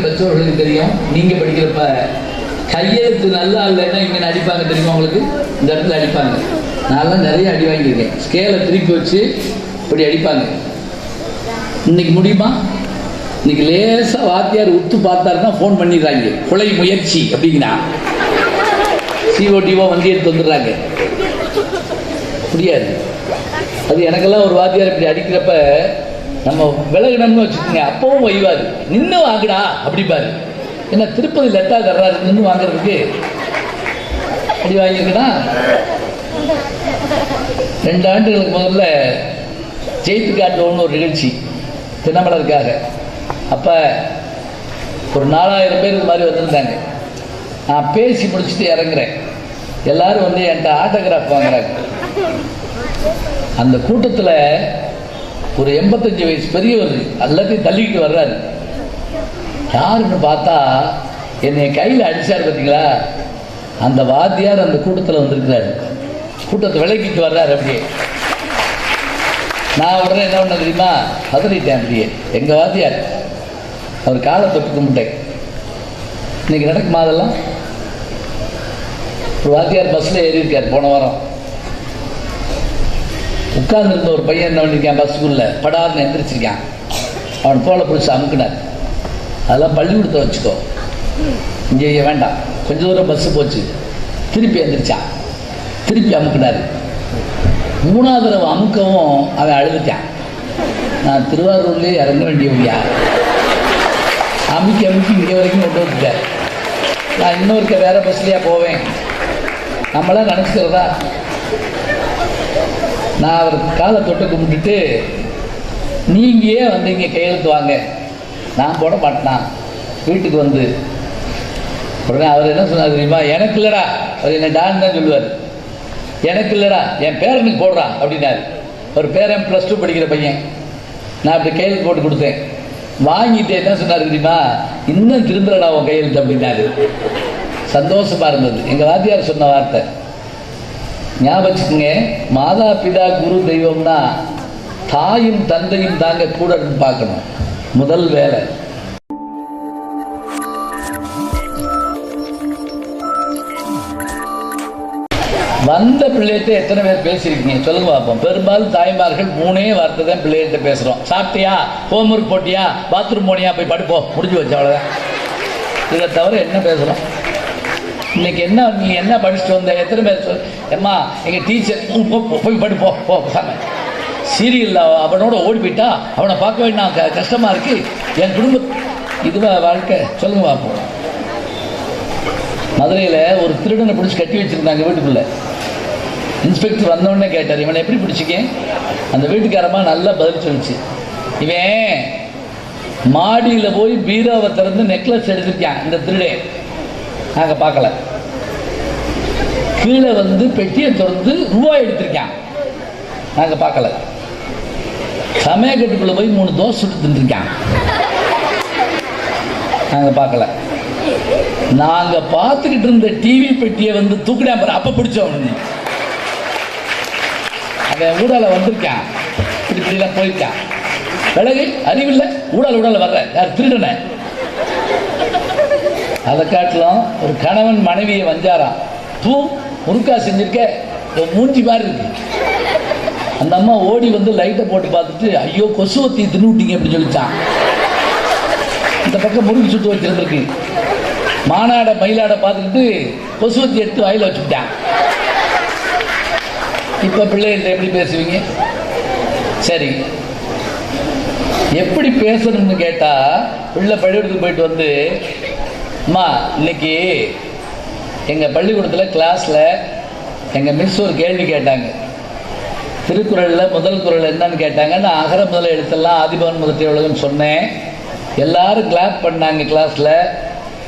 பெற்றோர்களுக்கு தெரியும். நீங்க படிக்கிறப்ப கையெழுத்து நல்லா இல்லைன்னா இங்க அடிப்பாங்க தெரியுமா உங்களுக்கு? இந்த இடத்துல அடிப்பாங்க. நான்லாம் நிறைய அடி வாங்கியிருக்கேன். ஸ்கேலை திருப்பி வச்சு இப்படி அடிப்பாங்க. இன்னைக்கு முடியுமா? இன்னைக்கு லேசா வாத்தியார் உத்து பார்த்தாருன்னா ஃபோன் பண்ணிடுறாங்க. கொலை முயற்சி அப்படிங்கிறா சிஓடிஓ வண்டி எடுத்து வந்துடுறாங்க. முடியாது. அது எனக்கெல்லாம் ஒரு வாத்தியார் இப்படி அடிக்கிறப்ப நம்ம விலகினோம்னு வச்சுக்கோங்க அப்பவும் வைவாது நின்று வாங்குடா அப்படிப்பாரு என்ன திருப்பதி லெட்டா தர்றாரு நின்று வாங்குறதுக்கு அப்படி வாங்கியிருக்கா ரெண்டு ஆண்டுகளுக்கு முதல்ல ஜெயித்து காட்டுவோம்னு ஒரு நிகழ்ச்சி தினமலருக்காக. அப்போ ஒரு நாலாயிரம் பேர் இது மாதிரி வந்திருந்தாங்க. நான் பேசி முடிச்சுட்டு இறங்குறேன். எல்லாரும் வந்து என்கிட்ட ஆட்டோகிராஃப் வாங்குறாங்க. அந்த கூட்டத்தில் ஒரு எண்பத்தஞ்சு வயசு பெரியவர் எல்லாத்தையும் தள்ளிக்கிட்டு வர்றாரு. யாருன்னு பார்த்தா என்னை கையில் அடிச்சார் பார்த்தீங்களா அந்த வாத்தியார் அந்த கூட்டத்தில் வந்திருக்கிறாரு. கூட்டத்தை விளக்கிட்டு வர்றாரு அப்படியே. நான் உடனே என்ன பண்ண தெரியுமா? பதறிட்டேன் அப்படியே. எங்கள் வாத்தியார் அவர் காலை தொட்டு கும்பிட்டேன். இன்னைக்கு நடக்குமா அதெல்லாம்? ஒரு வாத்தியார் பஸ்ஸில் ஏறி இருக்கார் போன வாரம். உட்கார்ந்துருந்த ஒரு பையன் என்ன பண்ணியிருக்கான் பஸ்ஸுக்குள்ள படார்னு எந்திரிச்சிருக்கான். அவன் தோலை பிடிச்சி அமுக்குனார். அதெல்லாம் பள்ளிக்கூடத்தை வச்சுக்கோ. இங்கே வேண்டாம். கொஞ்ச தூரம் பஸ்ஸு போச்சு. திருப்பி எந்திரிச்சான். திருப்பி அமுக்குனார். மூணாவது தடவை அமுக்கவும் அவன் அழுதுட்டான். நான் திருவாரூர்லேயே இறங்க வேண்டியவங்க அமுக்கி அமுக்கி இங்கே வரைக்கும் கொண்டு வந்துட்டேன் நான் இன்னொருக்க வேறு பஸ்லேயே போவேன். நம்மளாம் நினச்சிக்கிறதா? நான் அவர் காலை தொட்டு கும்பிட்டுட்டு நீங்க ஏன் இங்கே கையெழுத்து வாங்க. நான் போட மாட்டேனா வீட்டுக்கு வந்து. உடனே அவர் என்ன சொன்னார் தெரியுமா? எனக்கு இல்லடா. அவர் என்ன டான் தான் சொல்லுவார். எனக்கு இல்லடா. என் பேரனுக்கு போடுறான் அப்படின்னாரு. ஒரு பேரன் ப்ளஸ் டூ படிக்கிற பையன். நான் அப்படி கையெழுத்து போட்டு கொடுத்தேன். வாங்கிட்டு என்ன சொன்னார் தெரியுமா? இன்னும் திரும்பலடா உன் கையெழுத்து அப்படின்னாரு. சந்தோஷமாக இருந்தது. எங்கள் வாத்தியார் சொன்ன வார்த்தை. ஞாபகம் வச்சுக்கோங்க மாதா பிதா குரு தெய்வம்னா தாயும் தந்தையும் தாங்க கூட பார்க்கணும். முதல் வேலை. வந்த பிள்ளைகிட்ட எத்தனை பேர் பேசியிருக்கீங்க? சொல்லுங்க பார்ப்போம் பெரும்பாலும் தாய்மார்கள் மூணே வார்த்தை தான் பிள்ளைகிட்ட பேசுகிறோம் சாப்பிட்டியா? ஹோம்ஒர்க் போட்டியா? பாத்ரூம் போனியா? போய் படுப்போம். முடிஞ்சு வச்சு அவ்வளோதான் இதை தவிர என்ன பேசுகிறோம் இன்னைக்கு என்ன நீ என்ன படிச்சுட்டு வந்த? எத்தனை பேர் சொல் எம்மா எங்கள் டீச்சர் போய் படி போ போ சாமி சீரியலில் அவனோட ஓடி போயிட்டா அவனை பார்க்க வேண்டிய க கஷ்டமாக இருக்கு. என் குடும்ப இதுவா வாழ்க்கை? சொல்லுங்க பார்ப்போம் மதுரையில் ஒரு திருடனை பிடிச்சி கட்டி வச்சிருந்தாங்க வீட்டுக்குள்ளே. இன்ஸ்பெக்டர் வந்தோடனே கேட்டார் இவனை எப்படி பிடிச்சிக்கேன் அந்த வீட்டுக்காரமா நல்லா பதில் சொல்லிச்சு. இவன் மாடியில் போய் பீரோவை திறந்து நெக்லஸ் எடுத்துருக்கான் இந்த திருடே நாங்கள் பார்க்கல. கீழே வந்து பெட்டியை திறந்து ரூபாய் எடுத்திருக்கான். நாங்கள் பார்க்கல. சமயக்கட்டுக்குள்ள போய் மூணு தோசை சுட்டு தின்றுருக்கான் நாங்கள் பார்க்கல. நாங்கள் பார்த்துக்கிட்டு இருந்த டிவி பெட்டியை வந்து தூக்கினா பாரு. அப்ப பிடிச்சோம் அவன் ஊடால வந்திருக்கான். இப்படி இப்படிலாம் போயிருக்கான். பிறகு அறிவில்லை. ஊடால ஊடால வர்ற. யார் திருடனை? அதை காட்டிலும் ஒரு கணவன் மனைவியை வந்தாராம் தூ முறுக்கா செஞ்சிருக்க மூஞ்சி மாதிரி இருக்கு. அந்த அம்மா ஓடி வந்து லைட்டை போட்டு பார்த்துட்டு ஐயோ கொசுவத்தி தின்னுட்டீங்க அப்படின்னு சொல்லிச்சான். இந்த பக்கம் முறுக்கு சுட்டு வச்சிருந்துருக்கு. மானாட மயிலாட பார்த்துக்கிட்டு கொசுவத்தி எடுத்து வாயில வச்சுக்கிட்டான் இப்போ பிள்ளைகிட்ட எப்படி பேசுவீங்க? சரி. எப்படி பேசணும்னு கேட்டால் பிள்ளை பள்ளிக்கூடத்துக்கு போயிட்டு வந்து அம்மா இன்னைக்கு எங்கள் பள்ளிக்கூடத்தில் கிளாஸில் எங்கள் மிஸ் ஒரு கேள்வி கேட்டாங்க. திருக்குறளில் முதல் குறள் என்னன்னு கேட்டாங்க. நான் அகர முதல எழுத்தெல்லாம் ஆதிபவன் முதற்றை உலகம் சொன்னேன். எல்லாரும் கிளாப் பண்ணாங்க கிளாஸில்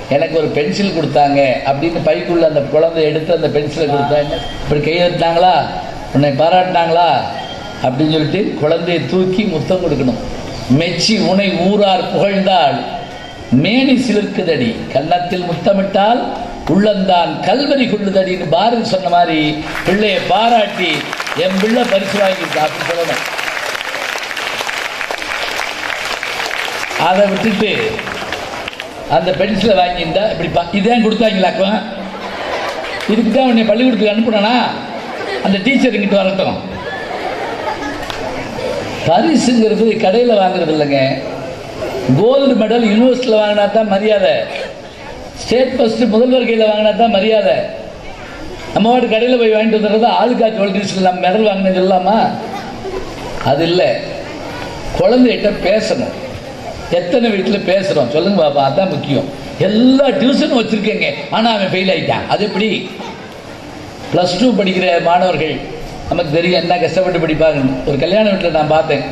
எனக்கு ஒரு பென்சில் கொடுத்தாங்க அப்படின்னு பைக்குள்ள அந்த குழந்தை எடுத்து அந்த பென்சிலை கொடுத்தாங்க. இப்படி கையெழுத்தாங்களா உன்னை பாராட்டினாங்களா? அப்படின்னு சொல்லிட்டு குழந்தையை தூக்கி முத்தம் கொடுக்கணும். மெச்சி உனை ஊரார் புகழ்ந்தாள். மேனி சிலிர்க்குதடி கன்னத்தில் முத்தமிட்டால் உள்ளந்தான் கல்வரி கொள்ளுதடின்னு பாரதி சொன்ன மாதிரி பிள்ளையை பாராட்டி என் பிள்ளை பரிசு வாங்கிட்டு அப்படி சொல்லணும். அதை விட்டுட்டு அந்த பென்சிலை வாங்கியிருந்தா இப்படி பா இதான் கொடுத்தாங்களாக்கும் இதுக்கு தான் உன்னை பள்ளிக்கூடத்துக்கு அனுப்புனா அந்த டீச்சர் இங்கிட்டு வரட்டும். பரிசுங்கிறது கடையில் வாங்குறது இல்லைங்க. கோல்டு மெடல் யூனிவர்சிட்டியில் வாங்கினா தான் மரியாதை. ஸ்டேட் ஃபஸ்ட்டு முதல்வர் கையில் வாங்கினா தான் மரியாதை. நம்ம வாட்டு கடையில் போய் வாங்கிட்டு வந்துடுறது ஆளுக்காட்சி வளர்த்து நம்ம மெடல் வாங்கினது இல்லாமா? அது இல்லை. குழந்தைகிட்ட பேசணும். எத்தனை வீட்டில் பேசுகிறோம் சொல்லுங்க பாப்பா அதான் முக்கியம். எல்லா டியூஷனும் வச்சுருக்கேங்க. ஆனால் அவன் ஃபெயில் ஆகிட்டான் அது எப்படி? ப்ளஸ் டூ படிக்கிற மாணவர்கள் நமக்கு தெரியும் என்ன கஷ்டப்பட்டு படிப்பாங்கன்னு. ஒரு கல்யாண வீட்டில் நான் பார்த்தேன்.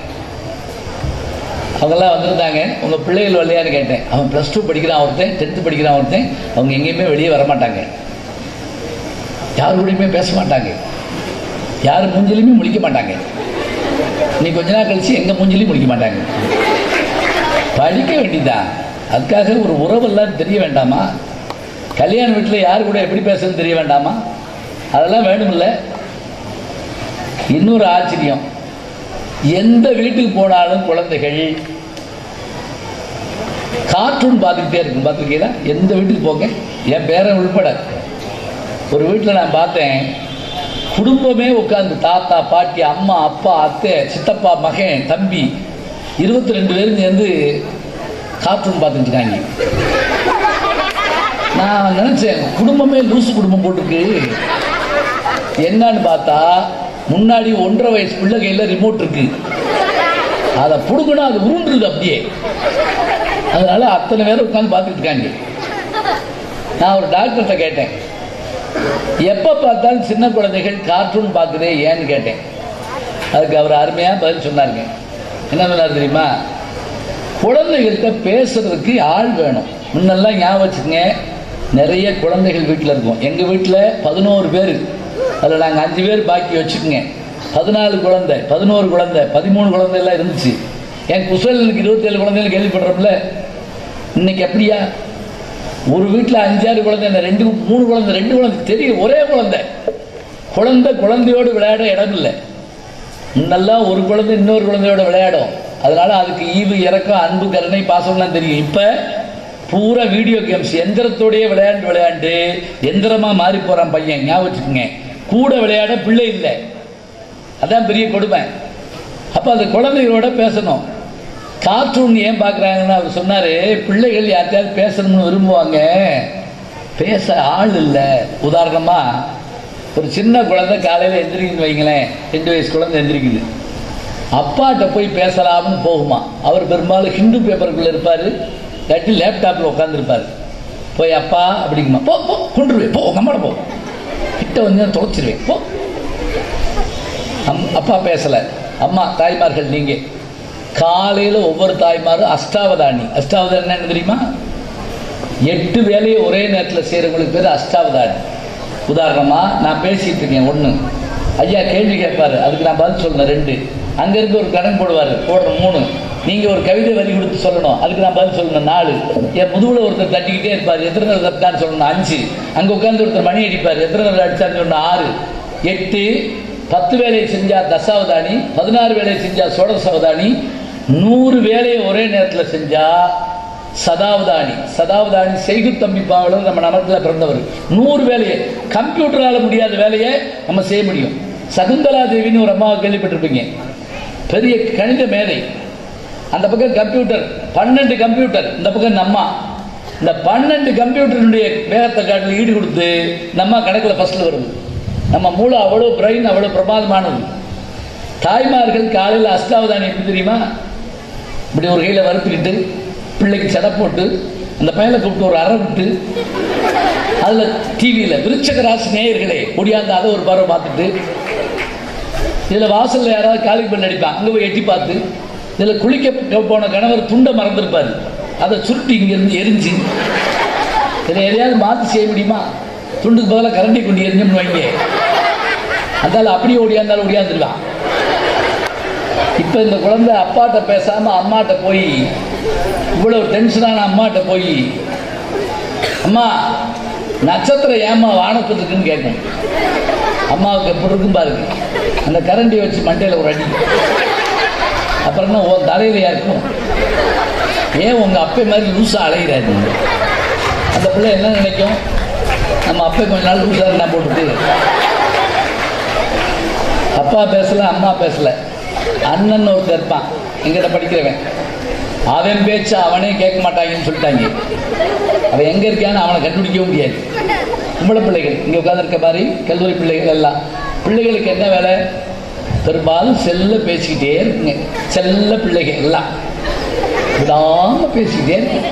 அவங்கெல்லாம் வந்திருந்தாங்க. உங்கள் பிள்ளைகள் வழியான்னு கேட்டேன். அவன் ப்ளஸ் டூ படிக்கிறான் ஒருத்தன். டென்த்து படிக்கிறான் ஒருத்தன். அவங்க எங்கேயுமே வெளியே வர மாட்டாங்க யார் கூடயுமே பேச மாட்டாங்க. யார் மூஞ்சிலையுமே முழிக்க மாட்டாங்க. நீ கொஞ்ச நாள் கழிச்சு எங்கள் மூஞ்சிலையும் முழிக்க மாட்டாங்க. படிக்க வேண்டிதான் அதுக்காக ஒரு உறவெல்லாம் தெரிய வேண்டாமா? கல்யாண வீட்டில் யார் கூட எப்படி பேசுறதுன்னு தெரிய வேண்டாமா? அதெல்லாம் வேணுமில்ல இன்னொரு ஆச்சரியம். எந்த வீட்டுக்கு போனாலும் குழந்தைகள் கார்ட்டூன் பார்த்துக்கிட்டே இருக்கும். பார்த்துருக்கீங்களா? எந்த வீட்டுக்கு போங்க? என் பேரன் உள்பட. ஒரு வீட்டில் நான் பார்த்தேன். குடும்பமே உட்காந்து தாத்தா பாட்டி அம்மா அப்பா அத்தை சித்தப்பா மகன் தம்பி இருபத்தி ரெண்டு பேரும் சேர்ந்து கார்ட்டூன் பார்த்துட்டு இருக்காங்க. நான் நினச்சேன் குடும்பமே லூசு குடும்பம் போட்டிருக்கு. என்னன்னு பார்த்தா முன்னாடி ஒன்றரை வயசு பிள்ளை கையில் ரிமோட் இருக்கு. அதை பிடுங்கினா அது உருண்டுருது அப்படியே. அதனால அத்தனை பேர் உட்காந்து பார்த்துட்டு இருக்காங்க. நான் ஒரு டாக்டர்கிட்ட கேட்டேன். எப்போ பார்த்தாலும் சின்ன குழந்தைகள் கார்ட்டூன் பார்க்குதே ஏன்னு கேட்டேன். அதுக்கு அவர் அருமையாக பதில் சொன்னாருங்க. என்ன சொன்னார் தெரியுமா? குழந்தைகள்கிட்ட பேசுறதுக்கு ஆள் வேணும். முன்னெல்லாம் ஞாபகம் வச்சுக்கோங்க நிறைய குழந்தைகள் வீட்டில் இருக்கும். எங்கள் வீட்டில் பதினோரு பேர். அதில் நாங்கள் அஞ்சு பேர் பாக்கி வச்சுக்கோங்க. பதினாலு குழந்தை பதினோரு குழந்தை பதிமூணு குழந்தை எல்லாம் இருந்துச்சு. என் குசலுக்கு இருபத்தேழு குழந்தைகள் கேள்விப்படுறோம்ல இன்னைக்கு அப்படியா ஒரு வீட்டில் அஞ்சாறு குழந்தை ரெண்டு மூணு குழந்தை ரெண்டு குழந்தை தெரியும் ஒரே குழந்தை. குழந்தை குழந்தையோடு விளையாட இடம் இல்லை. முன்னெல்லாம் ஒரு குழந்தை இன்னொரு குழந்தையோட விளையாடும். அதனால அதுக்கு ஈவு இறக்கம் அன்பு கருணை பாசம்லாம் தெரியும். இப்போ பூரா வீடியோ கேம்ஸ் எந்திரத்தோடையே விளையாண்டு விளையாண்டு எந்திரமாக மாறி போகிறான் பையன். ஞாபகம் வச்சுக்கோங்க. கூட விளையாட பிள்ளை இல்லை. அதான் பெரிய கொடுமை. அப்போ அந்த குழந்தைகளோட பேசணும். கார்ட்டூன் ஏன் பார்க்குறாங்கன்னு அவர் சொன்னார் பிள்ளைகள் யார்கிட்டயாவது பேசணும்னு விரும்புவாங்க. பேச ஆள் இல்லை. உதாரணமாக ஒரு சின்ன குழந்தை காலையில் எந்திரிக்குன்னு வைங்களேன் ரெண்டு வயசு குழந்தை எந்திரிக்குது. அப்பாட்ட போய் பேசலாம்னு போகுமா? அவர் பெரும்பாலும் ஹிந்து பேப்பருக்குள்ளே இருப்பார் இல்லாட்டி லேப்டாப்பில் உட்காந்துருப்பார் போய் அப்பா அப்படிங்குமா? போ போ கொண்டுருவேன் போ உங்க போ. கிட்ட வந்து தொலைச்சிருவேன் போ. அம் அப்பா பேசலை. அம்மா தாய்மார்கள் நீங்கள் காலையில் ஒவ்வொரு தாய்மாரும் அஷ்டாவதானி. அஷ்டாவதானி என்ன தெரியுமா? எட்டு வேலையை ஒரே நேரத்தில் செய்கிறவங்களுக்கு பேர் அஷ்டாவதானி. உதாரணமாக நான் பேசிட்டு இருக்கேன் ஒன்று ஐயா கேள்வி கேட்பாரு. அதுக்கு நான் பதில் சொல்லணும் ரெண்டு. அங்கேருந்து ஒரு கணக்கு போடுவார். போடுற மூணு. நீங்கள் ஒரு கவிதை வரி கொடுத்து சொல்லணும். அதுக்கு நான் பதில் சொல்லணும். நாலு. என் முதுகுல ஒருத்தர் தட்டிக்கிட்டே இருப்பார். எத்தனை தடவை தட்டான்னு சொல்லணும். அஞ்சு. அங்கே உட்காந்து ஒருத்தர் மணி அடிப்பார். எத்தனை தடவை அடிச்சான்னு சொல்லணும். ஆறு. எட்டு. பத்து வேலையை செஞ்சா தசாவதானி. பதினாறு வேலையை செஞ்சா சோடசாவதானி. நூறு வேலையை ஒரே நேரத்தில் செஞ்சா சதாவதானி. சதாவதானி செய்கு தம்பி பாவலர் நம்ம நமத்தில் பிறந்தவர். நூறு வேலையை. கம்ப்யூட்டரால் முடியாத வேலையை நம்ம செய்ய முடியும். சகுந்தலா தேவின்னு ஒரு அம்மாவை கேள்விப்பட்டிருப்பீங்க. பெரிய கணித மேதை. அந்த பக்கம் கம்ப்யூட்டர் பன்னெண்டு கம்ப்யூட்டர் இந்த பக்கம் நம்ம. இந்த பன்னெண்டு கம்ப்யூட்டருடைய வேகத்தை காட்டில் ஈடு கொடுத்து நம்ம கணக்கில் ஃபஸ்ட்டில் வருது. நம்ம மூளை அவ்வளோ பிரெயின் அவ்வளோ பிரமாதமானது. தாய்மார்கள் காலையில் அஸ்தாவதானி எப்படி தெரியுமா? இப்படி ஒரு கையில் வறுத்துக்கிட்டு பிள்ளைக்கு செடை போட்டு அந்த பையனை கூப்பிட்டு ஒரு அறை விட்டு அதில் டிவியில் விருச்சக ராசி நேயர்களே முடியாத அதை ஒரு பறவை பார்த்துட்டு இதில் வாசலில் யாராவது காலிங் பண்ணி அடிப்பான் அங்கே போய் எட்டி பார்த்து இதில் குளிக்க போன கணவர் துண்டை மறந்துருப்பார். அதை சுருட்டி இங்கேருந்து எரிஞ்சு. இதில் எதையாவது மாற்றி செய்ய முடியுமா? துண்டுக்கு பதிலாக கரண்டி கொண்டு எரிஞ்சோம்னு வாங்கி. அந்தால அப்படியே ஓடியாந்தாலும் ஓடியாந்துருவான் இப்போ இந்த குழந்தை அப்பாட்ட பேசாமல் அம்மாட்ட போய் இவ்வளோ டென்ஷனான அம்மாட்ட போய் அம்மா நட்சத்திரம் ஏம்மா வானத்தில் இருக்குன்னு கேட்கும் அம்மாவுக்கு எப்படி இருக்கும் பாருங்க. அந்த கரண்டி வச்சு மண்டையில் ஒரு அடி. அப்புறம் உன் தலையிலையா இருக்கும் ஏன் உங்க அப்பை மாதிரி லூசா அலையிறாரு அந்த பிள்ளை என்ன நினைக்கும்? நம்ம அப்பை கொஞ்ச நாள் லூசா என்ன போட்டுட்டு. அப்பா பேசல அம்மா பேசல. அண்ணன் ஒருத்தர் இருப்பான் எங்கிட்ட படிக்கிறவன். அவன் பேச்சு அவனே கேட்க மாட்டாங்கன்னு சொல்லிட்டாங்க. அவன் எங்க இருக்கான்னு அவனை கண்டுபிடிக்கவும் முடியாது. கும்பல பிள்ளைகள் இங்க உட்காந்துருக்க மாதிரி கல்லூரி பிள்ளைகள் எல்லாம். பிள்ளைகளுக்கு என்ன வேலை? பெரும்பாலும் செல்ல பேசிக்கிட்டே இருக்குங்க செல்ல பிள்ளைகள் எல்லாம். விடாம பேசிக்கிட்டே இருக்குங்க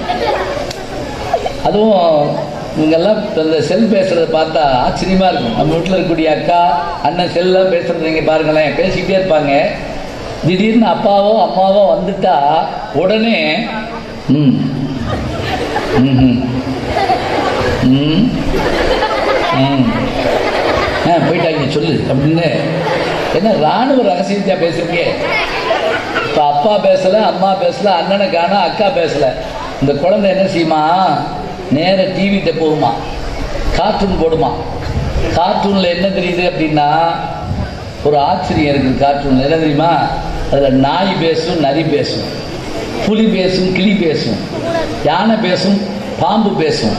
அதுவும் இங்கெல்லாம் இந்த செல் பேசுறத பார்த்தா ஆச்சரியமா இருக்கும். நம்ம வீட்டில் இருக்கக்கூடிய அக்கா அண்ணன் செல்லாம் பேசுறது நீங்க பாருங்களேன். பேசிக்கிட்டே இருப்பாங்க. திடீர்னு அப்பாவோ அம்மாவோ வந்துட்டா உடனே ம். ம். ம். ஆ போயிட்டாங்க சொல்லு. அப்படின்னு என்ன ராணுவ ரகசியத்தையா பேசுறீங்க? இப்போ அப்பா பேசல அம்மா பேசல அண்ணனை காணா அக்கா பேசல. இந்த குழந்தை என்ன செய்யுமா? நேர டிவிட்ட போகுமா? கார்ட்டூன் போடுமா? கார்ட்டூனில் என்ன தெரியுது அப்படின்னா ஒரு ஆச்சரியம் இருக்குது கார்ட்டூனில் என்ன தெரியுமா? அதில் நாய் பேசும் நரி பேசும். புலி பேசும் கிளி பேசும். யானை பேசும் பாம்பு பேசும்.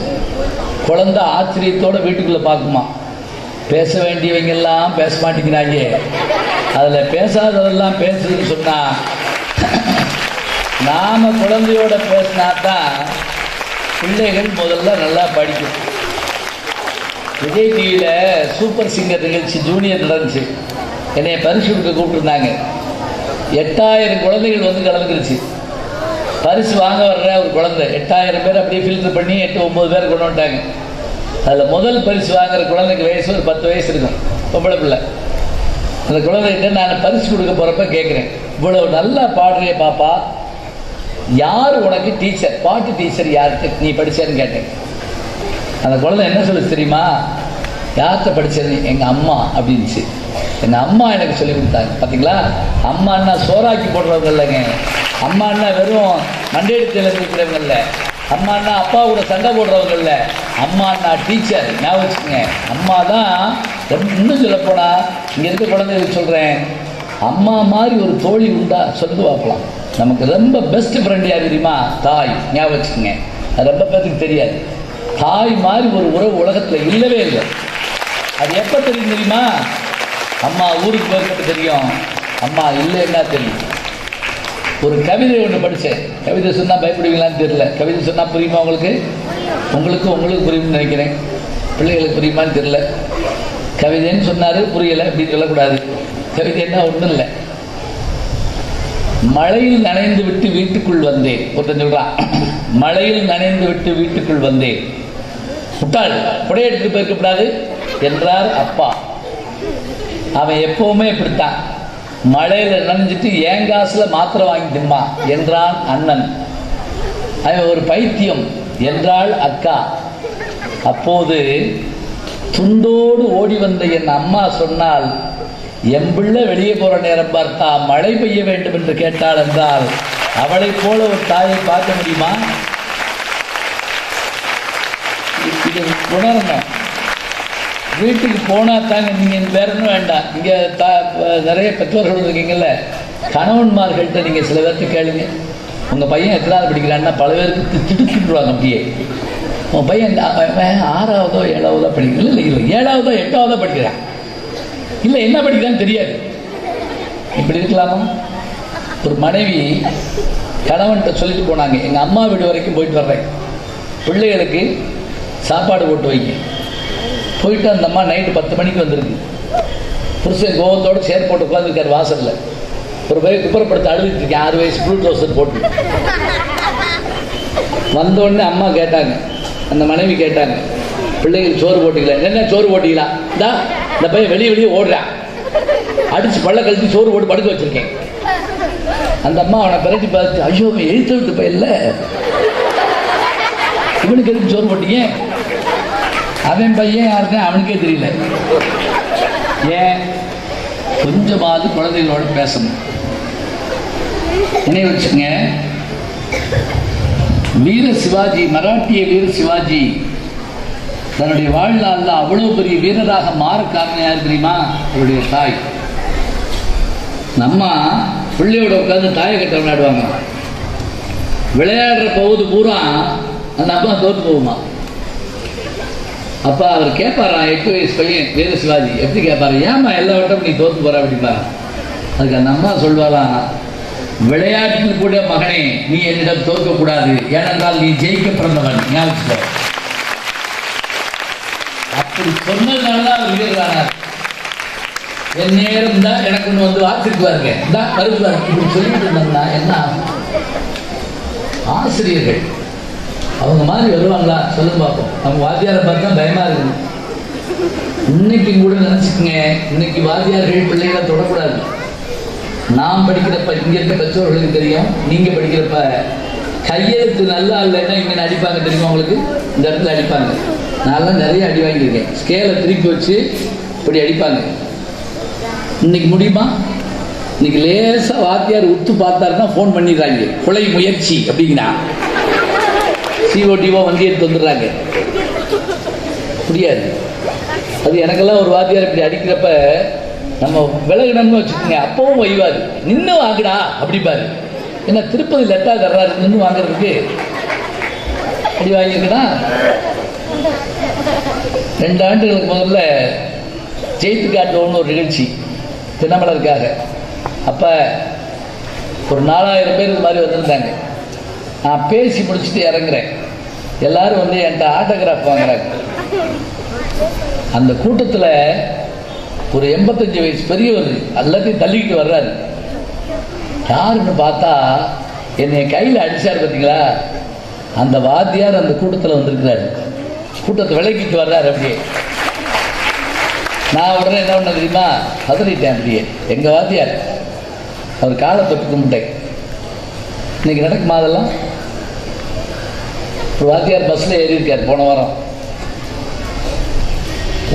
குழந்தை ஆச்சரியத்தோட வீட்டுக்குள்ளே பார்க்குமா பேச வேண்டியவங்க எல்லாம் பேச மாட்டேங்கிறாங்க அதில் பேசாததெல்லாம் பேசுதுன்னு சொன்னா நாம குழந்தையோட பேசினா தான் பிள்ளைகள் முதல்ல நல்லா படிக்கும். விஜய் டிவியில் சூப்பர் சிங்கர் நிகழ்ச்சி ஜூனியர் நடந்துச்சு. என்னை பரிசு கொடுக்க கூப்பிட்டுருந்தாங்க. எட்டாயிரம் குழந்தைகள் வந்து கலந்துருச்சு பரிசு வாங்க வர்ற ஒரு குழந்தை. எட்டாயிரம் பேர் அப்படியே ஃபில்டர் பண்ணி எட்டு ஒம்பது பேர் கொண்டு வந்துட்டாங்க. அதில் முதல் பரிசு வாங்குற குழந்தைக்கு வயசு ஒரு பத்து வயசு இருக்கும். பொம்பளை பிள்ளை. அந்த குழந்தைகிட்ட நான் பரிசு கொடுக்க போகிறப்ப கேட்குறேன் இவ்வளோ நல்லா பாடுறிய பாப்பா. யார் உனக்கு டீச்சர்? பாட்டு டீச்சர் யாருக்கு நீ படித்தேன்னு கேட்டேன். அந்த குழந்தை என்ன சொல்லுது தெரியுமா? யார்கிட்ட படிச்சது எங்கள் அம்மா அப்படின்ச்சு எங்கள் அம்மா எனக்கு சொல்லி கொடுத்தாங்க. பார்த்தீங்களா அம்மான்னா சோறாக்கி போடுறவங்க இல்லைங்க. அம்மான்னா வெறும் மண்டையெடுத்தில் இருக்கிறவங்க இல்லை. அம்மானா அப்பா கூட சண்டை போடுறவங்க இல்லை அம்மான்னா டீச்சர் ஞாபகம் வச்சுக்கோங்க. அம்மா தான் இன்னும் சொல்ல இங்கே இருக்க குழந்தைகளுக்கு சொல்கிறேன் அம்மா மாதிரி ஒரு தோழி உண்டா? சொல்லி பார்க்கலாம். நமக்கு ரொம்ப பெஸ்ட் ஃப்ரெண்ட் யார் தெரியுமா? தாய். ஞாபகம் வச்சுக்கோங்க. அது ரொம்ப பேருக்கு தெரியாது. தாய் மாதிரி ஒரு உறவு உலகத்தில் இல்லவே இல்லை. அது எப்போ தெரியும் தெரியுமா? அம்மா ஊருக்கு போயிருக்கிறது தெரியும். அம்மா இல்லைன்னா தெரியும். ஒரு கவிதை ஒன்று படித்தேன் கவிதை சொன்னால் பயப்படுவீங்களான்னு தெரியல. கவிதை சொன்னால் புரியுமா உங்களுக்கு? உங்களுக்கு உங்களுக்கு புரியும்னு நினைக்கிறேன். பிள்ளைகளுக்கு புரியுமான்னு தெரியல. கவிதைன்னு சொன்னார் புரியலை அப்படின்னு சொல்லக்கூடாது. கவிதைன்னா ஒன்றும் இல்லை. மழையில் நனைந்து விட்டு வீட்டுக்குள் வந்தேன். ஒருத்தன் சொல்கிறான் மழையில் நனைந்து விட்டு வீட்டுக்குள் வந்தேன். முட்டாள் புடைய எடுத்துட்டு போயிருக்கக்கூடாது என்றார் அப்பா. அவன் எப்பவுமே இப்படித்தான். மழையில நனைஞ்சிட்டு ஏன் காசுல மாத்திரை வாங்கி திம்மா என்றான் அண்ணன். அவன் ஒரு பைத்தியம் என்றாள் அக்கா. அப்போது துண்டோடு ஓடி வந்த என் அம்மா சொன்னால் என் பிள்ளை வெளியே போற நேரம் பார்த்தா மழை பெய்ய வேண்டும் என்று கேட்டாள் என்றால் அவளைப் போல ஒரு தாயை பார்க்க முடியுமா? இது உணரணும் வீட்டுக்கு போனா தாங்க நீங்க வேற ஒன்றும் வேண்டாம். இங்க தா- நிறைய பெற்றோர்கள் இருக்கீங்கல்ல கணவன்மார்கள்ட்ட நீங்க சில பேர்த்து கேளுங்க. உங்க பையன் எத்தனாவது படிக்கிறான்னா பல பேருக்கு திடுக்கிட்டுருவாங்க அப்படியே. உன் பையன் ஆறாவதோ ஏழாவதோ படிக்கல இல்லை இல்லை ஏழாவதோ எட்டாவதோ படிக்கிறான். இல்லை என்ன படிக்கிறான்னு தெரியாது. இப்படி இருக்கலாமா? ஒரு மனைவி கணவன்கிட்ட சொல்லிட்டு போனாங்க எங்கள் அம்மா வீடு வரைக்கும் போயிட்டு வர்றேன். பிள்ளைகளுக்கு சாப்பாடு போட்டு வைங்க. போயிட்டு அந்த அம்மா நைட்டு பத்து மணிக்கு வந்திருக்கு. புருஷன் கோபத்தோடு சேர் போட்டு உட்காந்துருக்கார் வாசலில். ஒரு பையன் குப்புறப்படுத்த அழுதுட்டு இருக்கேன். ஆறு வயசு ப்ளூ ட்ரௌசர் போட்டு. வந்த உடனே அம்மா கேட்டாங்க. அந்த மனைவி கேட்டாங்க. பிள்ளைகள் சோறு போட்டீங்களா? என்ன சோறு போட்டீங்களா? இந்தா இந்த பையன் வெளியே வெளியே ஓடுறான். அடிச்சு பள்ள கழிச்சு சோறு போட்டு படுக்க வச்சிருக்கேன். அந்த அம்மா அவனை பிரட்டி பார்த்து ஐயோ எழுத்து விட்டு பையன்ல இவனுக்கு எதுக்கு சோறு போட்டீங்க? அவன் பையன் யாருன்னு அவனுக்கே தெரியல. ஏன்? கொஞ்சமாவது குழந்தைகளோட பேசணும். நினைவு வச்சுங்க வீர சிவாஜி மராட்டிய வீர சிவாஜி தன்னுடைய வாழ்நாளில் அவ்வளவு பெரிய வீரராக மாற காரணம் யார் தெரியுமா? அவருடைய தாய். நம்ம பிள்ளையோட உட்காந்து தாயை கட்ட விளையாடுவாங்க. விளையாடுற போகுது பூரா அந்த அம்மா தோற்று போகுமா? அப்பா அவர் கேட்பாரா எட்டு வயசு பையன் வேறு சிவாஜி எப்படி கேட்பாரு ஏமா எல்லா வட்டமும் நீ தோத்து போற அப்படிம்பா. அதுக்கு அந்த அம்மா சொல்வாராம் விளையாட்டில் கூட மகனே நீ என்னிடம் தோற்க கூடாது ஏனென்றால் நீ ஜெயிக்க பிறந்தவன். ஞாபகம் அப்படி சொன்னதுனாலதான் அவர் வீரரானார் என் நேரம் தான் எனக்கு ஒன்று வந்து வாசிக்குவாருங்க தான் வருவார் இப்படி சொல்லிட்டு இருந்தாங்கன்னா என்ன ஆசிரியர்கள் அவங்க மாதிரி வருவாங்களா? சொல்லுங்க பார்ப்போம் நம்ம வாத்தியாரை பார்த்தா பயமா இருக்குது. இன்னைக்கு கூட நினைச்சுக்கங்க இன்னைக்கு வாத்தியார்கள் பிள்ளைகளை தொடக்கூடாது. நாம் படிக்கிறப்ப இங்க இருக்க பெற்றோர்களுக்கு தெரியும் நீங்க படிக்கிறப்ப கையெழுத்து நல்லா இல்லைன்னா இங்க அடிப்பாங்க தெரியுமா உங்களுக்கு? இந்த இடத்துல அடிப்பாங்க. நான்லாம் நிறைய அடி வாங்கியிருக்கேன். ஸ்கேலை திருப்பி வச்சு இப்படி அடிப்பாங்க. இன்னைக்கு முடியுமா? இன்னைக்கு லேசா வாத்தியார் உத்து பார்த்தாருன்னா ஃபோன் பண்ணிடுறாங்க. கொலை முயற்சி அப்படிங்கிறா சிஓடிஓ வண்டி எடுத்து வந்துடுறாங்க. முடியாது அது எனக்கெல்லாம் ஒரு வாத்தியார் இப்படி அடிக்கிறப்ப நம்ம விலகினம்னு வச்சுக்கோங்க அப்பவும் வைவாது. நின்று வாங்குடா அப்படிப்பாரு என்ன திருப்பதி லெட்டா தர்றாரு நின்று வாங்குறதுக்கு அப்படி வாங்கியிருக்குன்னா ரெண்டு ஆண்டுகளுக்கு முதல்ல ஜெயித்து காட்டுவோம்னு ஒரு நிகழ்ச்சி தினமலருக்காக அப்போ ஒரு நாலாயிரம் பேர் இது மாதிரி வந்திருந்தாங்க. நான் பேசி முடிச்சுட்டு இறங்குறேன். எல்லாரும் வந்து என்கிட்ட ஆட்டோகிராஃப் வாங்குறாங்க. அந்த கூட்டத்தில் ஒரு எண்பத்தஞ்சு வயசு பெரியவர் எல்லாத்தையும் தள்ளிக்கிட்டு வர்றாரு. யாருன்னு பார்த்தா என்னை கையில் அடிச்சார் பார்த்தீங்களா அந்த வாத்தியார் அந்த கூட்டத்தில் வந்திருக்கிறாரு. கூட்டத்தை விலக்கிட்டு வர்றாரு அப்படியே. நான் உடனே என்ன பண்ண தெரியுமா? பதறிட்டேன் அப்படியே. எங்கள் வாத்தியார் அவர் காலை தொட்டு கும்பிட்டேன் இன்னைக்கு நடக்குமா அதெல்லாம்? வாத்தியார் பஸ்ல ஏறி இருக்கார் போன வாரம்.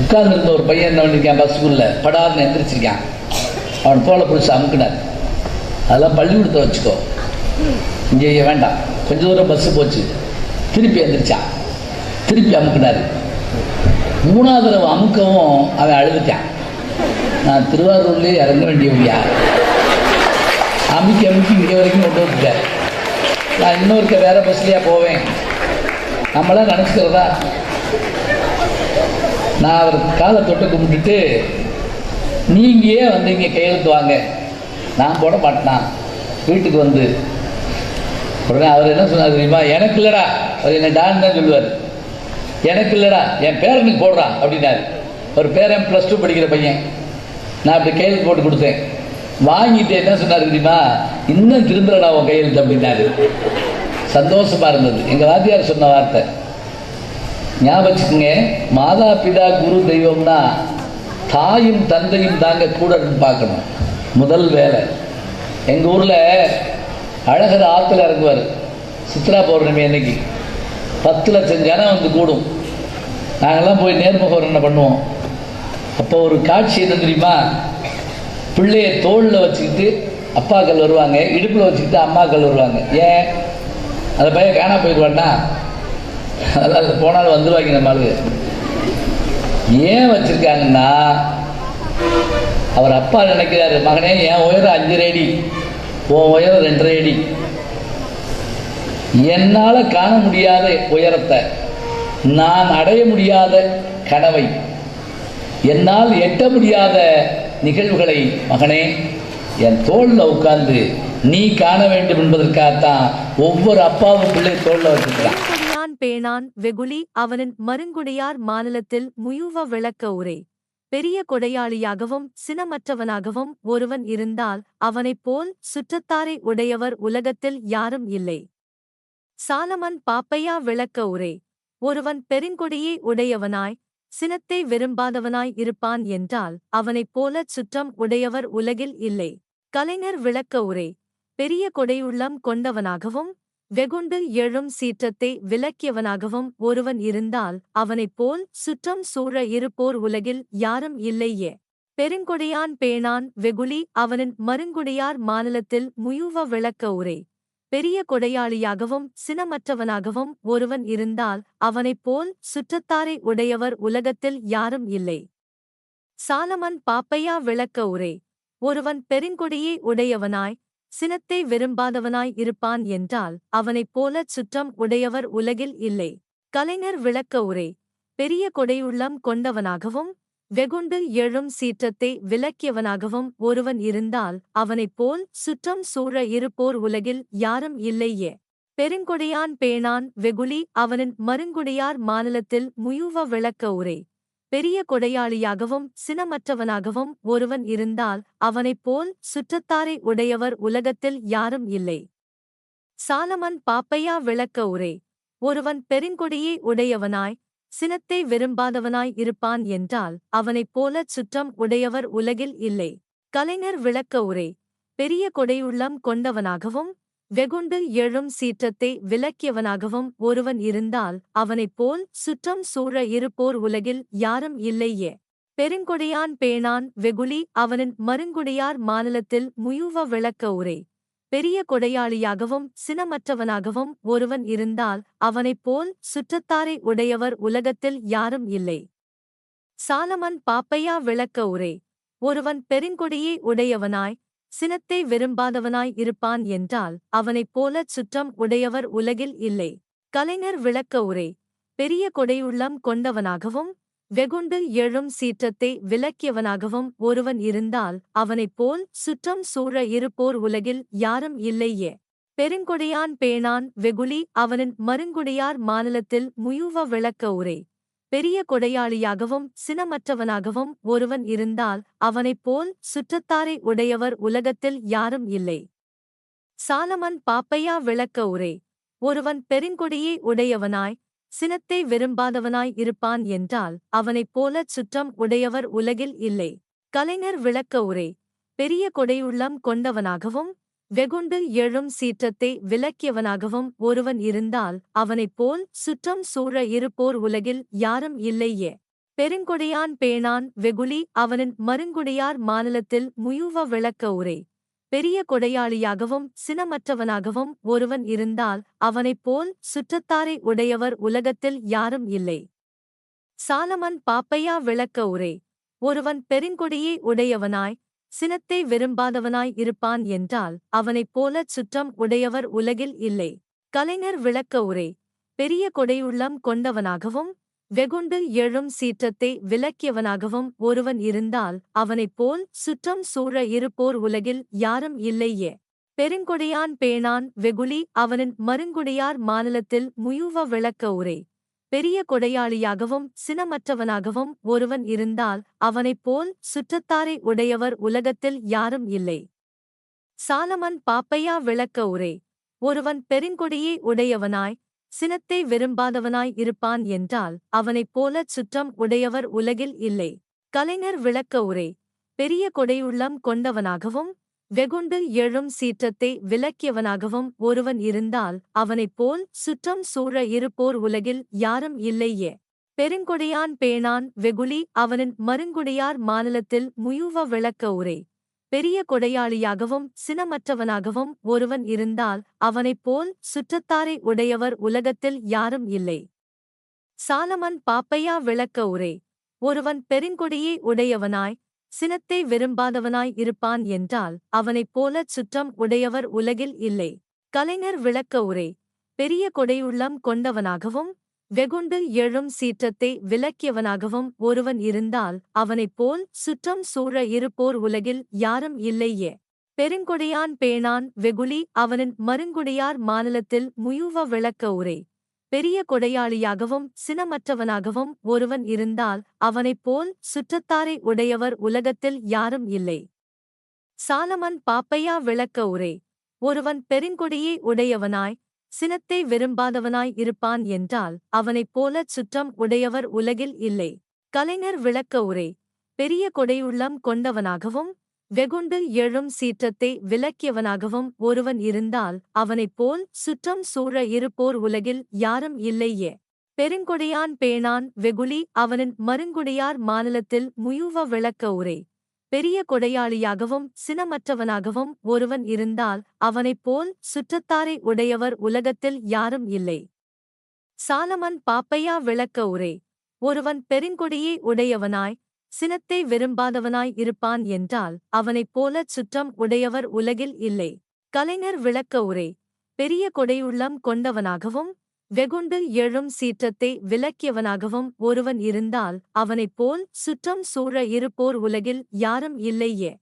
உட்கார்ந்துருந்த ஒரு பையன் என்ன பண்ணிருக்கான் பஸ்ஸுக்குள்ள படார்னு எந்திரிச்சிருக்கான். அவன் தோலை பிடிச்சி அமுக்குனார். அதெல்லாம் பள்ளிக்கூடத்தை வச்சுக்கோ. இங்கே வேண்டாம். கொஞ்ச தூரம் பஸ்ஸு போச்சு. திருப்பி எந்திரிச்சான். திருப்பி அமுக்குனாரு. மூணாவது தடவை அமுக்கவும் அவன் அழுதுட்டான். நான் திருவாரூர்லேயே இறங்க வேண்டியவையா அமுக்கி அமுக்கி இங்கே வரைக்கும் கொண்டு வந்துட்டேன் நான் இன்னொருக்க வேற பஸ்லேயே போவேன். நம்மளாம் நினச்சிக்கிறதா நான் அவர் காலை தொட்டு கும்பிட்டுட்டு நீங்க ஏன் இங்கே கையெழுத்து வாங்க. நான் போட மாட்டேனா வீட்டுக்கு வந்து. உடனே அவர் என்ன சொன்னார் தெரியுமா? எனக்கு இல்லைடா. அவர் என்ன டான் தான் சொல்லுவார். எனக்கு இல்லைடா. என் பேரனுக்கு போடுறான் அப்படின்னாரு. ஒரு பேரன் ப்ளஸ் டூ படிக்கிற பையன். நான் அப்படி கையெழுத்து போட்டு கொடுத்தேன். வாங்கிட்டு என்ன சொன்னார் தெரியுமா? இன்னும் திரும்பலடா உன் கையெழுத்து அப்படின்னாரு. சந்தோஷமாக இருந்தது. எங்கள் வாத்தியார் சொன்ன வார்த்தை. ஞாபகம் வச்சுக்கோங்க மாதா பிதா குரு தெய்வம்னா தாயும் தந்தையும் தாங்க கூட பார்க்கணும். முதல் வேலை. எங்கள் ஊரில் அழகர் ஆற்றுல இறங்குவார். சித்ரா பௌர்ணமி அன்னைக்கு. பத்து லட்சம் ஜனம் வந்து கூடும். நாங்கள்லாம் போய் நேர்முகம் என்ன பண்ணுவோம்? அப்போ ஒரு காட்சி என்ன தெரியுமா? பிள்ளைய தோளில் வச்சுக்கிட்டு அப்பாக்கள் வருவாங்க இடுப்பில் வச்சுக்கிட்டு அம்மாக்கள் வருவாங்க. ஏன்? அந்த பையன் காணா போயிடுவான்னா? அதெல்லாம் போனாலும் வந்துருவாங்க நம்ம ஆளுங்க. ஏன் வச்சிருக்காங்கன்னா அவர் அப்பா நினைக்கிறாரு மகனே என் உயரம் அஞ்சு அடி உன் உயரம் ரெண்டரை அடி என்னால் காண முடியாத உயரத்தை நான் அடைய முடியாத கனவை என்னால் எட்ட முடியாத நிகழ்வுகளை மகனே என் தோளில் உட்கார்ந்து நீ காண வேண்டும் என்பதற்காகத்தான் ஒவ்வொரு அப்பாவும் பிள்ளை தோல்ல வச்சிருக்கிறான். பேணான் வெகுளி அவனின் மருங்குடியார் மாநிலத்தில் முயுவ விளக்க உரை. பெரிய கொடையாளியாகவும் சினமற்றவனாகவும் ஒருவன் இருந்தால் அவனைப் போல் சுற்றத்தாரை உடையவர் உலகத்தில் யாரும் இல்லை. சாலமன் பாப்பையா விளக்க உரை. ஒருவன் பெருங்கொடியை உடையவனாய் சினத்தை விரும்பாதவனாய் இருப்பான் என்றால் அவனைப் போலச் சுற்றம் உடையவர் உலகில் இல்லை. கலைஞர் விளக்க உரை. பெரிய கொடையுள்ளம் கொண்டவனாகவும் வெகுண்டு எழும் சீற்றத்தை விலக்கியவனாகவும் ஒருவன் இருந்தால் அவனைப் போல் சுற்றம் சூழ இருப்போர் உலகில் யாரும் இல்லையே. பெருங்கொடையான் பேணான் வெகுளி அவனின் மருங்குடையார் மாநிலத்தில் முயுவ விளக்க உரை. பெரிய கொடையாளியாகவும் சினமற்றவனாகவும் ஒருவன் இருந்தால் அவனைப் போல் சுற்றத்தாரை உடையவர் உலகத்தில் யாரும் இல்லை. சாலமன் பாப்பையா விளக்க உரை. ஒருவன் பெருங்கொடியை உடையவனாய் சினத்தை விரும்பாதவனாய் இருப்பான் என்றால் அவனைப் போலச் சுற்றம் உடையவர் உலகில் இல்லை. கலைஞர் விளக்க உரை பெரிய கொடையுள்ளம் கொண்டவனாகவும் வெகுண்டு எழும் சீற்றத்தை விலக்கியவனாகவும் ஒருவன் இருந்தால் அவனைப் போல் சுற்றம் சூழ இருப்போர் உலகில் யாரும் இல்லையே. பெருங்கொடையான் பேணான் வெகுளி அவனின் மருங்குடையார் மாநிலத்தில் முயுவ விளக்க உரை பெரிய கொடையாளியாகவும் சினமற்றவனாகவும் ஒருவன் இருந்தால் அவனைப் போல் சுற்றத்தாரை உடையவர் உலகத்தில் யாரும் இல்லை. சாலமன் பாப்பையா விளக்க உரை ஒருவன் பெருங்கொடியை உடையவனாய் சினத்தை விரும்பாதவனாய் இருப்பான் என்றால் அவனைப் போலச் சுற்றம் உடையவர் உலகில் இல்லை. கலைஞர் விளக்க உரை பெரிய கொடையுள்ளம் கொண்டவனாகவும் வெகுண்டு எழும் சீற்றத்தை விலக்கியவனாகவும் ஒருவன் இருந்தால் அவனைப் போல் சுற்றம் சூழ இருப்போர் உலகில் யாரும் இல்லையே. பெருங்கொடையான் பேணான் வெகுளி அவனின் மருங்குடையார் மாநிலத்தில் முயுவ விளக்க உரை. பெரிய கொடையாளியாகவும் சினமற்றவனாகவும் ஒருவன் இருந்தால் அவனைப் போல் சுற்றத்தாரை உடையவர் உலகத்தில் யாரும் இல்லை. சாலமன் பாப்பையா விளக்க உரை. ஒருவன் பெருங்கொடியை உடையவனாய் சினத்தை விரும்பாதவனாய் இருப்பான் என்றால் அவனைப் போலச் சுற்றம் உடையவர் உலகில் இல்லை. கலைஞர் விளக்க உரை பெரிய கொடையுள்ளம் கொண்டவனாகவும் வெகுண்டு எழும் சீற்றத்தை விலக்கியவனாகவும் ஒருவன் இருந்தால் அவனைப் போல் சுற்றம் சூழ இருப்போர் உலகில் யாரும் இல்லையே. பெருங்கொடையான் பேணான் வெகுளி அவனின் மருங்குடையார் மாநிலத்தில் முயுவ விளக்க உரை பெரிய கொடையாளியாகவும் சினமற்றவனாகவும் ஒருவன் இருந்தால் அவனைப் போல் சுற்றத்தாரை உடையவர் உலகத்தில் யாரும் இல்லை. சாலமன் பாப்பையா விளக்க உரை. ஒருவன் பெருங்கொடியை உடையவனாய் சினத்தை விரும்பாதவனாய் இருப்பான் என்றால் அவனைப் போலச் சுற்றம் உடையவர் உலகில் இல்லை. கலைஞர் விளக்க உரை. பெரிய கொடையுள்ளம் கொண்டவனாகவும் வெகுண்டு எழும் சீற்றத்தை விலக்கியவனாகவும் ஒருவன் இருந்தால் அவனைப் போல் சுற்றம் சூழ இருப்போர் உலகில் யாரும் இல்லையே. பெருங்கொடையான் பேணான் வெகுளி அவனின் மருங்குடையார் மாநிலத்தில் முயுவ விளக்க உரை. பெரிய கொடையாளியாகவும் சினமற்றவனாகவும் ஒருவன் இருந்தால் அவனைப் போல் சுற்றத்தாரை உடையவர் உலகத்தில் யாரும் இல்லை. சாலமன் பாப்பையா விளக்க உரை. ஒருவன் பெருங்கொடியை உடையவனாய் சினத்தை விரும்பாதவனாய் இருப்பான் என்றால் அவனைப் போலச் சுற்றம் உடையவர் உலகில் இல்லை. கலைஞர் விளக்க உரை பெரிய கொடையுள்ளம் கொண்டவனாகவும் வெகுண்டு எழும் சீற்றத்தை விலக்கியவனாகவும் ஒருவன் இருந்தால் அவனைப் போல் சுற்றம் சூழ இருப்போர் உலகில் யாரும் இல்லையே. பெருங்கொடையான் பேணான் வெகுளி அவனின் மருங்குடையார் மாநிலத்தில் முயுவ விளக்க உரை பெரிய கொடையாளியாகவும் சினமற்றவனாகவும் ஒருவன் இருந்தால் அவனைப் போல் சுற்றத்தாரை உடையவர் உலகத்தில் யாரும் இல்லை. சாலமன் பாப்பையா விளக்க உரை ஒருவன் பெருங்கொடியை உடையவனாய் சினத்தை விரும்பாதவனாய் இருப்பான் என்றால் அவனைப் போலச் சுற்றம் உடையவர் உலகில் இல்லை. கலைஞர் விளக்க உரை பெரிய கொடையுள்ளம் கொண்டவனாகவும் வெகுண்டு எழும் சீற்றத்தை விலக்கியவனாகவும் ஒருவன் இருந்தால் அவனைப் போல் சுற்றம் சூழ இருப்போர் உலகில் யாரும் இல்லையே. பெருங்கொடையான் பேணான் வெகுளி அவனின் மருங்குடையார் மாநிலத்தில் முயுவ விளக்க உரை. பெரிய கொடையாளியாகவும் சினமற்றவனாகவும் ஒருவன் இருந்தால் அவனைப் போல் சுற்றத்தாரை உடையவர் உலகத்தில் யாரும் இல்லை. சாலமன் பாப்பையா விளக்க உரை. ஒருவன் பெருங்கொடியை உடையவனாய் சினத்தை விரும்பாதவனாய் இருப்பான் என்றால் அவனைப் போலச் சுற்றம் உடையவர் உலகில் இல்லை. கலைஞர் விளக்க உரை பெரிய கொடையுள்ளம் கொண்டவனாகவும் வெகுண்டு எழும் சீற்றத்தை விலக்கியவனாகவும் ஒருவன் இருந்தால் அவனைப் போல் சுற்றம் சூழ இருப்போர் உலகில் யாரும் இல்லையே. பெருங்கொடையான் பேணான் வெகுளி அவனின் மருங்குடையார் மாநிலத்தில் முயுவ விளக்க உரை பெரிய கொடையாளியாகவும் சினமற்றவனாகவும் ஒருவன் இருந்தால் அவனைப் போல் சுற்றத்தாரை உடையவர் உலகத்தில் யாரும் இல்லை. சாலமன் பாப்பையா விளக்க உரை. ஒருவன் பெருங்கொடியை உடையவனாய் சினத்தை விரும்பாதவனாய் இருப்பான் என்றால் அவனைப் போலச் சுற்றம் உடையவர் உலகில் இல்லை. கலைஞர் விளக்க உரை. பெரிய கொடையுள்ளம் கொண்டவனாகவும் வெகுண்டு எழும் சீற்றத்தை விலக்கியவனாகவும் ஒருவன் இருந்தால் அவனைப் போல் சுற்றம் சூழ இருப்போர் உலகில் யாரும் இல்லையே. பெருங்கொடையான் பேணான் வெகுளி அவனின் மருங்குடையார் மாநிலத்தில் முயுவ விளக்க உரை. பெரிய கொடையாளியாகவும் சினமற்றவனாகவும் ஒருவன் இருந்தால் அவனைப் போல் சுற்றத்தாரை உடையவர் உலகத்தில் யாரும் இல்லை. சாலமன் பாப்பையா விளக்க உரை. ஒருவன் பெருங்கொடியை உடையவனாய் சினத்தை விரும்பாதவனாய் இருப்பான் என்றால் அவனைப் போலச் சுற்றம் உடையவர் உலகில் இல்லை. கலைஞர் விளக்க உரை பெரிய கொடையுள்ளம் கொண்டவனாகவும் வெகுண்டு எழும் சீற்றத்தை விலக்கியவனாகவும் ஒருவன் இருந்தால் அவனைப் போல் சுற்றம் சூழ இருப்போர் உலகில் யாரும் இல்லையே.